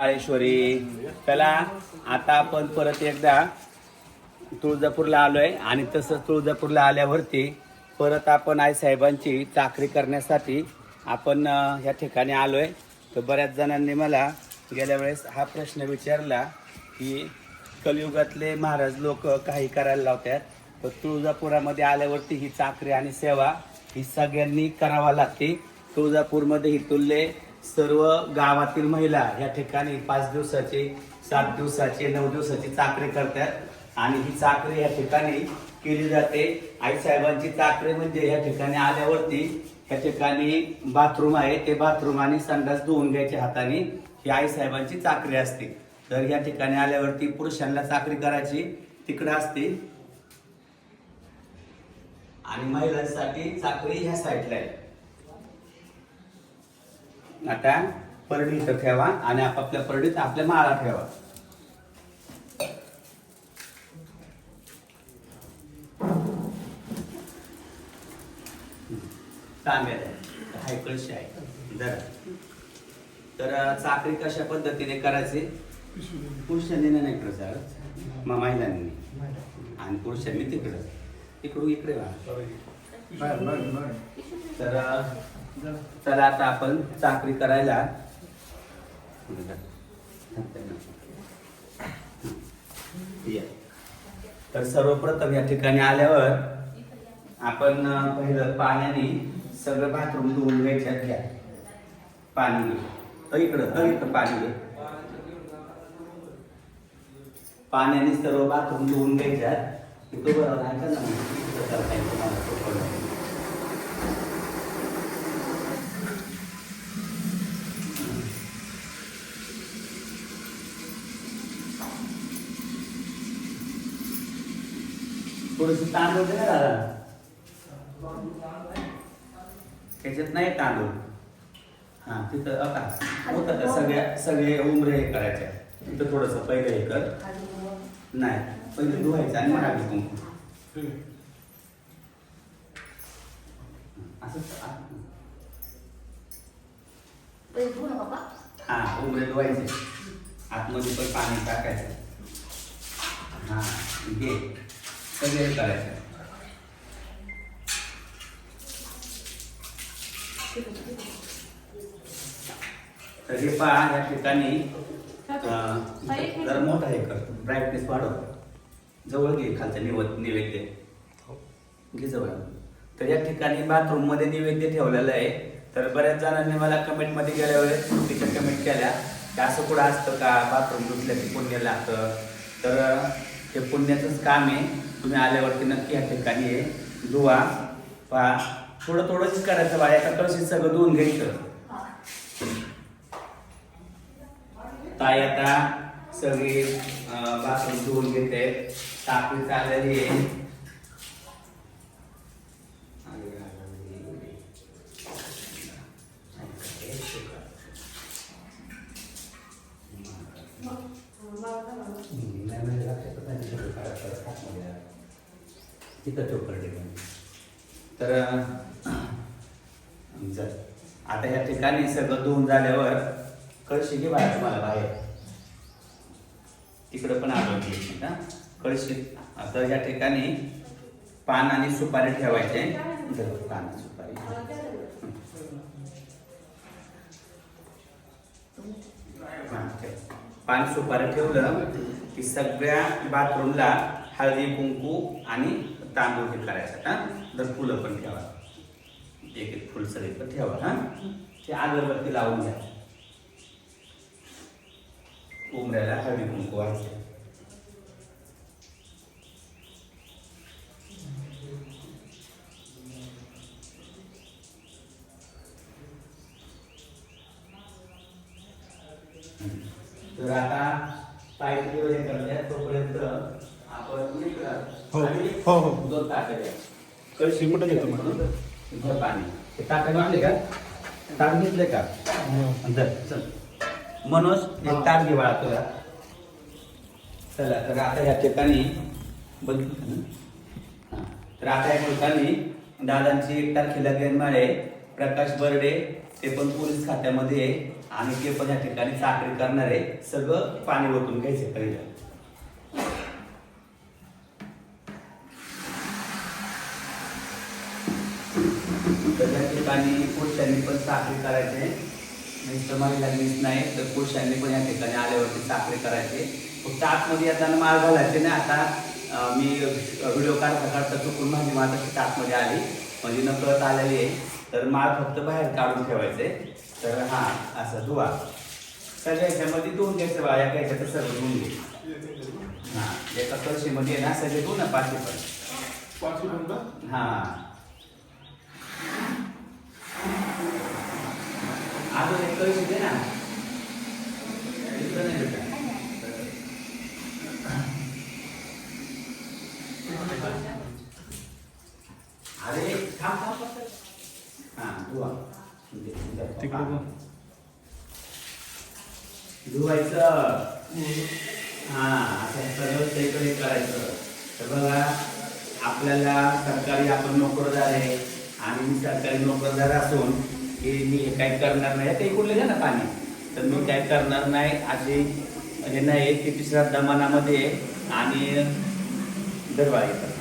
काळेश्वरी. चला आता आपण परत एकदा तुळजापूरला आलोय आणि तसंच तुळजापूरला आल्यावरती परत आपण आई साहेबांची चाकरी करण्यासाठी आपण या ठिकाणी आलोय. तर बऱ्याच जणांनी मला गेल्या वेळेस हा प्रश्न विचारला की कलियुगातले महाराज लोक काही करायला लावतात तर तुळजापुरामध्ये आल्यावरती ही चाकरी आणि सेवा ही सगळ्यांनी करावा लागते. तुळजापूरमध्ये ही तुल्ले सर्व गावातील महिला या ठिकाणी पाच दिवसाची सात दिवसाचे नऊ दिवसाची चाकरी करतात. आणि ही चाकरी या ठिकाणी केली जाते. आईसाहेबांची चाकरी म्हणजे या ठिकाणी आल्यावरती या ठिकाणी बाथरूम आहे. ते बाथरूम आणि संडास धुवून घ्यायचे हाताने ही आईसाहेबांची चाकरी असते. तर या ठिकाणी आल्यावरती पुरुषांना चाकरी करायची तिकडं असते. आणि महिलांसाठी चाकरी ह्या साईडला आहे. आता परडी इथं ठेवा आणि आपापल्या परडीत आपल्या माळा ठेवा. तांब्यात हाय कळशी आहे. जरा तर चाकरी कशा पद्धतीने करायची? पुरुषांनी नाही करायचं मग महिलांनी आणि पुरुषांनी तिकडं. इकडून इकडे वा तर चला आता आपण चाकरी करायला या. तर सर्वप्रथम या ठिकाणी आल्यावर आपण पहिलं पाण्याने सगळं बाथरूम धुवून घ्यायच्यात घ्या. पाणी इकडं अ, इकडं पाणी पाण्याने सर्व बाथरूम धुवून घ्यायच्यात. इथं बरोबर आहे का ना इथं करता येईल तुम्हाला सोपं. थोडस तांदूळ दे ना दादा. त्याच्यात नाही तांदूळ. हा तिथं आता होतं का? सगळ्या सगळे उमरे हे करायचे. तिथं थोडस पहिलं हे कर. नाही पहिले धुवायचं आणि मग टाकायचं कुंकू. असं हा उमरे धुवायचे. आतमध्ये पण पाणी टाकायचं. हा घे. सगळे हे तर हे पहा या ठिकाणी जर मोठा हे कर ब्राईटनेस वाढव. जवळ घे खालच्या निवत निवेद्य. घे जवळ. तर या ठिकाणी बाथरूममध्ये निवेद्य ठेवलेलं आहे. तर बऱ्याच जणांनी मला कमेंटमध्ये गेल्या वेळेस चुकीच्या कमेंट केल्या. की असं कुठं असतं का? बाथरूम धुतलं की पुण्य लागतं. तर हे पुण्याचंच काम आहे. तुम्ही आल्यावरती नक्की या ठिकाणी हे धुवा पहा थोडं थोडंच करायचं बा एका कळशीत सगळं धुवून घ्यायचं. ताई आता सगळी अं, बाथरूम धुवून घेते. टाकळी चाललेली आहे. तिथं चोपडे तर आता या ठिकाणी सगळं धुवून झाल्यावर कळशी घे बाहेर तुम्हाला बाहेर. तिकडं पण आलो ना कळशी आता या ठिकाणी पान आणि सुपारी ठेवायचे. जर पान सुपारी. पान सुपारी ठेवलं की सगळ्या बाथरूमला हळदी कुंकू आणि तांदूळ हे करायचं हा? तर फुलं पण ठेवा. एक एक फुल पण ठेवा हा? ते अगरबत्ती लावून घ्या. उमऱ्याला हळदी कुंकू व्हायचे तर आता काय वगैरे तोपर्यंत आपण हो, हो, हो. दोन घेतो मग? घ्या पाणी हे का? घेतले का? धर, चल. मनोज एक ताट घे बाळा तुला. चला तर आता या ठिकाणी बघितलं? हा. तर आता या ठिकाणी दादांची एक तारखेला गेनमाळे प्रकाश बर्डे ते पण पोलीस खात्यामध्ये आहे. आणि ते पण या ठिकाणी चाकरी करणार आहे. सगळं पाणी ओतून घ्यायचं पहिलं. ठिकाणी पुरुषांनी पण चाकरी करायचे. नुसतं महिलांनीच नाही तर पुरुषांनी पण या ठिकाणी आल्यावरती चाकरी करायचे. फक्त आतमध्ये येताना माळ घालायचे नाही. आता मी व्हिडिओ काढता काढता चुकून माझी माता आतमध्ये आली. म्हणजे नकळत आलेली आहे. तर माळ फक्त बाहेर काढून ठेवायचे. तर हा असं धुवा सगळ्या ह्याच्यामध्ये धुवून घ्यायचं बा. एका ह्याच्यात सर्व धुवून घे. हा एका कळशीमध्ये ना सगळे धुवून ना पाचशे पण. पाचशे हा अजून एक कळशी दे ना इथं नाही भेटत. अरे थांब थांब. हा. धुवायचं हा असं सगळं सगळीकडे करायचं तर बघा आपल्याला सरकारी आपण नोकरदार आहे आणि सरकारी नोकरदार असून की मी हे काय करणार नाही. ते इकडले घ्या ना पाणी. तर मी काय करणार नाही अशी हे नाही ते श्रद्धा मनामध्ये आहे. आणि दरबार येतात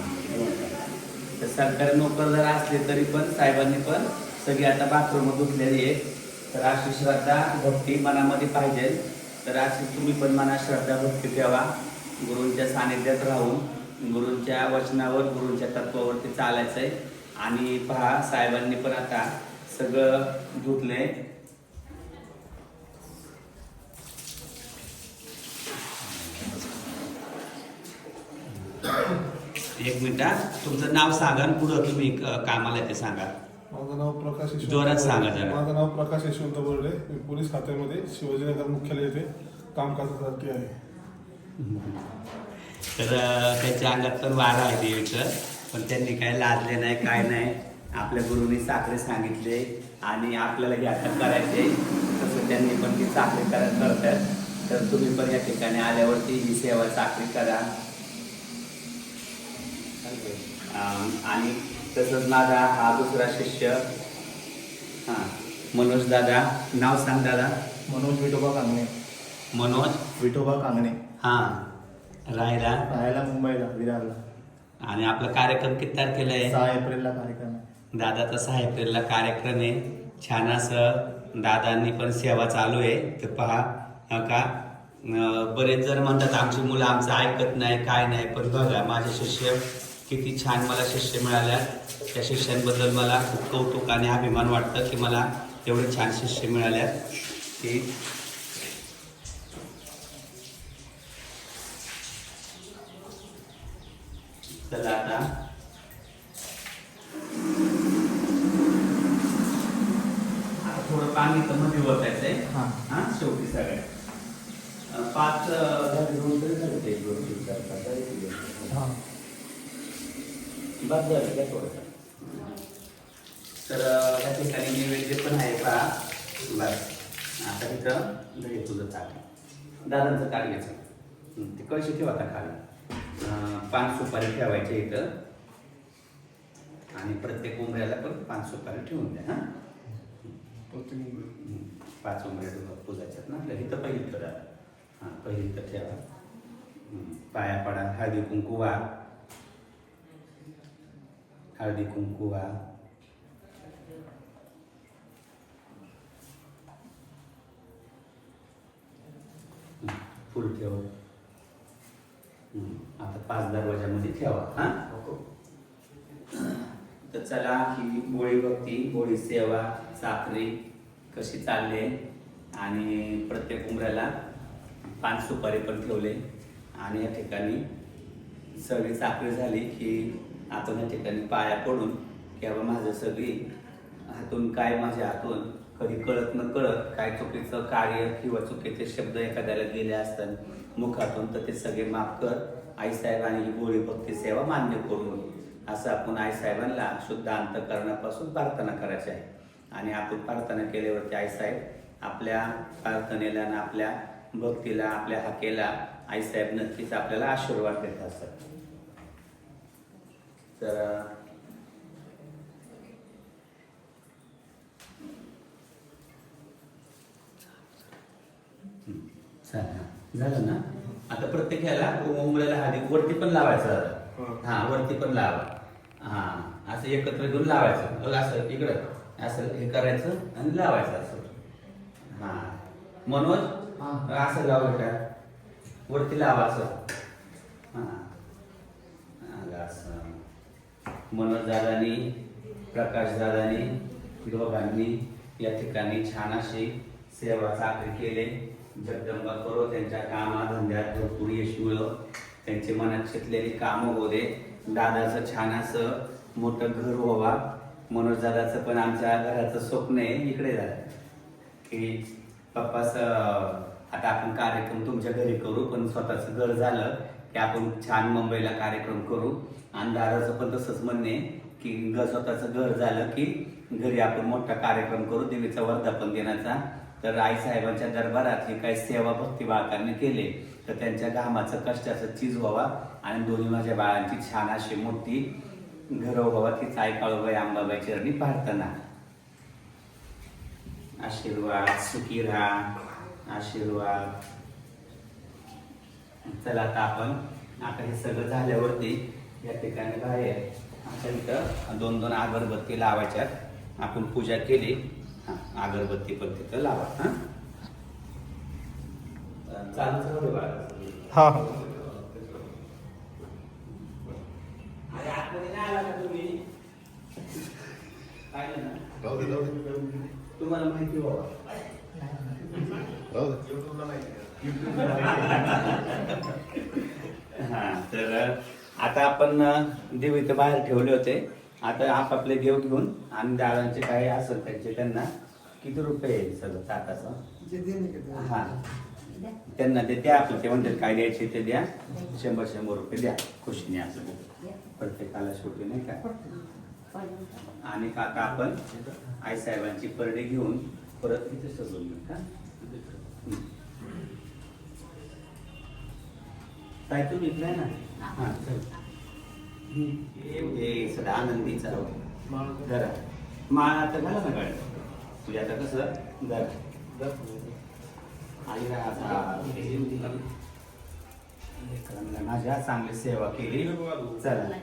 तर सरकारी नोकर जर असले तरी पण साहेबांनी पण सगळी आता बाथरूम धुतलेली आहे तर अशी श्रद्धा भक्ती मनामध्ये पाहिजे. तर अशी तुम्ही पण मनात श्रद्धा भक्ती ठेवा. गुरूंच्या सानिध्यात राहून गुरूंच्या वचनावर गुरूंच्या तत्वावरती चालायचं आहे आणि पहा साहेबांनी पण आता सगळं धुतलंय एक मिनिट. तुमचं नाव सांगा आणि पुढं तुम्ही अ, कामाला आहे ते सांगा माझं नाव प्रकाश यशवंत जोरात बोर्डे. सांगा जरा. माझं नाव प्रकाश यशवंत बोर्डे मी पोलीस खात्यामध्ये शिवाजीनगर मुख्यालय येथे कामकाजासाठी आहे तर अ, त्यांच्या अंगात पण वारा आहे देवीचं पण त्यांनी काय लाजले नाही काय नाही आपल्या गुरुनी साखरे सांगितले आणि आपल्याला हे आता करायचे. तसं त्यांनी पण ती चाकरी करा करतात. तर तुम्ही पण या ठिकाणी आल्यावरती ही सेवा चाकरी करा. आणि तसंच माझा हा दुसरा शिष्य हां मनोज दादा. नाव सांग दादा. मनोज विठोबा कांगणे. मनोज? विठोबा कांगणे. हां. राहायला? राहायला मुंबईला विरारला. आणि आपला कार्यक्रम किती तारखेला आहे? सहा एप्रिलला कार्यक्रम आहे. दादाचा साहेबला कार्यक्रम आहे. छान असं दादांनी पण सेवा चालू आहे. तर पहा का? बरेच जण म्हणतात आमची मुलं आमचं ऐकत नाही काय नाही. पण बघा माझे शिष्य किती छान मला शिष्य मिळाल्या. त्या शिष्यांबद्दल मला खूप कौतुक आणि अभिमान वाटतं की मला एवढे छान शिष्य मिळाल्या. की चला आता आता थोडं पाणी तर मध्ये ओतायचंय हां. हा शेवटी सगळ्या. पाच अं, झाले, दोन तरी झाले ते, दोन, तीन, चार, पाच, झाले की दोन. हां. बस झालं काय तर अं, या ठिकाणी नैवेद्य पण आहे पहा. बस. आता तिथं दही तुझं ताट दादांचं ताट घ्यायचं. हं, ते कळशी ठेवा आता खाली. अं, पाच सुपारी ठेवायचे इथं. आणि प्रत्येक उमऱ्याला पण पाच सुपारी ठेवून द्या हं, पाच उमऱ्या पूजायच्यात ना आपल्या इथं पहिली तर हां पहिली इथं ठेवा. हं, पाया पडा. हळदी कुंकू वा. हळदी कुंकू वा. हं, फुल ठेव. हं, आता पाच दरवाजामध्ये ठेवा हां. तर चला ही बोळी भक्ती बोळी सेवा साखरी कशी चालले आणि प्रत्येक उमऱ्याला पान सुपारी पण ठेवले. आणि या ठिकाणी सगळी साखरी झाली की आपण या ठिकाणी पाया पडून की बाबा माझं सगळी हातून काय माझ्या हातून कधी कळत न कळत काय चुकीचं कार्य किंवा चुकीचे शब्द एखाद्याला गेले असतात मुखातून तर ते सगळे माफ कर. आईसाहेब आणि ही गोळी भक्ती सेवा मान्य करून. असं आपण आईसाहेबांना शुद्ध अंतकरणापासून प्रार्थना करायची आहे आणि आपण प्रार्थना केल्यावरती आईसाहेब आपल्या प्रार्थनेला आणि आपल्या भक्तीला आपल्या हाकेला आईसाहेब नक्कीच आपल्याला आशीर्वाद देत असतात तर झालं ना आता प्रत्येक ह्याला उमळ्याला हा वरती पण लावायचं हा. वरती पण लावा असं एकत्र घेऊन लावायचं. बघ असं इकडं असं हे करायचं आणि लावायचं असं. हा. मनोज असं लाव बेटा वरती लावा असं हा असं. मनोज दादानी प्रकाश दादानी दोघांनी या ठिकाणी छान अशी सेवा चाकरी केले. जगदंबा करो त्यांच्या कामाधंद्यात भरपूर यश मिळो त्यांचे मनात शिकलेली कामं हो दे. दादाचं छान असं मोठं घर व्हावा मनोज दादाचं पण आमच्या घराचं स्वप्न आहे इकडे झालं की पप्पाच आता आपण कार्यक्रम तुमच्या घरी करू पण स्वतःचं घर झालं की आपण छान मुंबईला कार्यक्रम करू. आणि दादाचं पण तसंच म्हणणे की घर स्वतःचं घर झालं की घरी आपण मोठा कार्यक्रम करू देवीचा वर्धापन देण्याचा. तर आई साहेबांच्या दरबारात काही सेवा भक्ती बाळकांनी केले. तर त्यांच्या घामाचं कष्टाचं चीज व्हावा आणि दोन्ही माझ्या बाळांची छान अशी मोठी घरो व्हावा तीच आई काळूबाई अंबाबाई चरणी प्रार्थना आशीर्वाद सुखी राहा आशीर्वाद. चला आता आपण आता हे सगळं झाल्यावरती या ठिकाणी बाहेर आमच्या इथं दोन दोन अगरबत्ती लावायच्यात. आपण पूजा केली. हा अगरबत्ती पण तिथं लावा. हा? चालू हा अरे आतमध्ये नाही आला का तुम्ही पाहिलं ना तुम्हाला माहिती व्हावं हा तर आता आपण देव इथं बाहेर ठेवले होते. आता आपापले देव घेऊन आणि दादांचे काय असेल त्यांचे त्यांना किती रुपये आहे सगळं ताटाचं? हा. त्यांना ते द्या आपलं ते म्हणतात काय द्यायचे ते द्या. शंभर शंभर रुपये द्या. खुशीने असं. प्रत्येकाला शेवटी नाही का? आणि काका आता आपण आई साहेबांची परडे घेऊन परत तिथे सजवून घेऊ का? काय ताई तुम्ही इकडे आहे ना? हा चल. हम्म. हे सगळं आनंदीचा जरा माळ आता घाला ना गाडी. तुझ्या आता कसं? जरा आई राहा माझ्या चांगली सेवा केली. चला.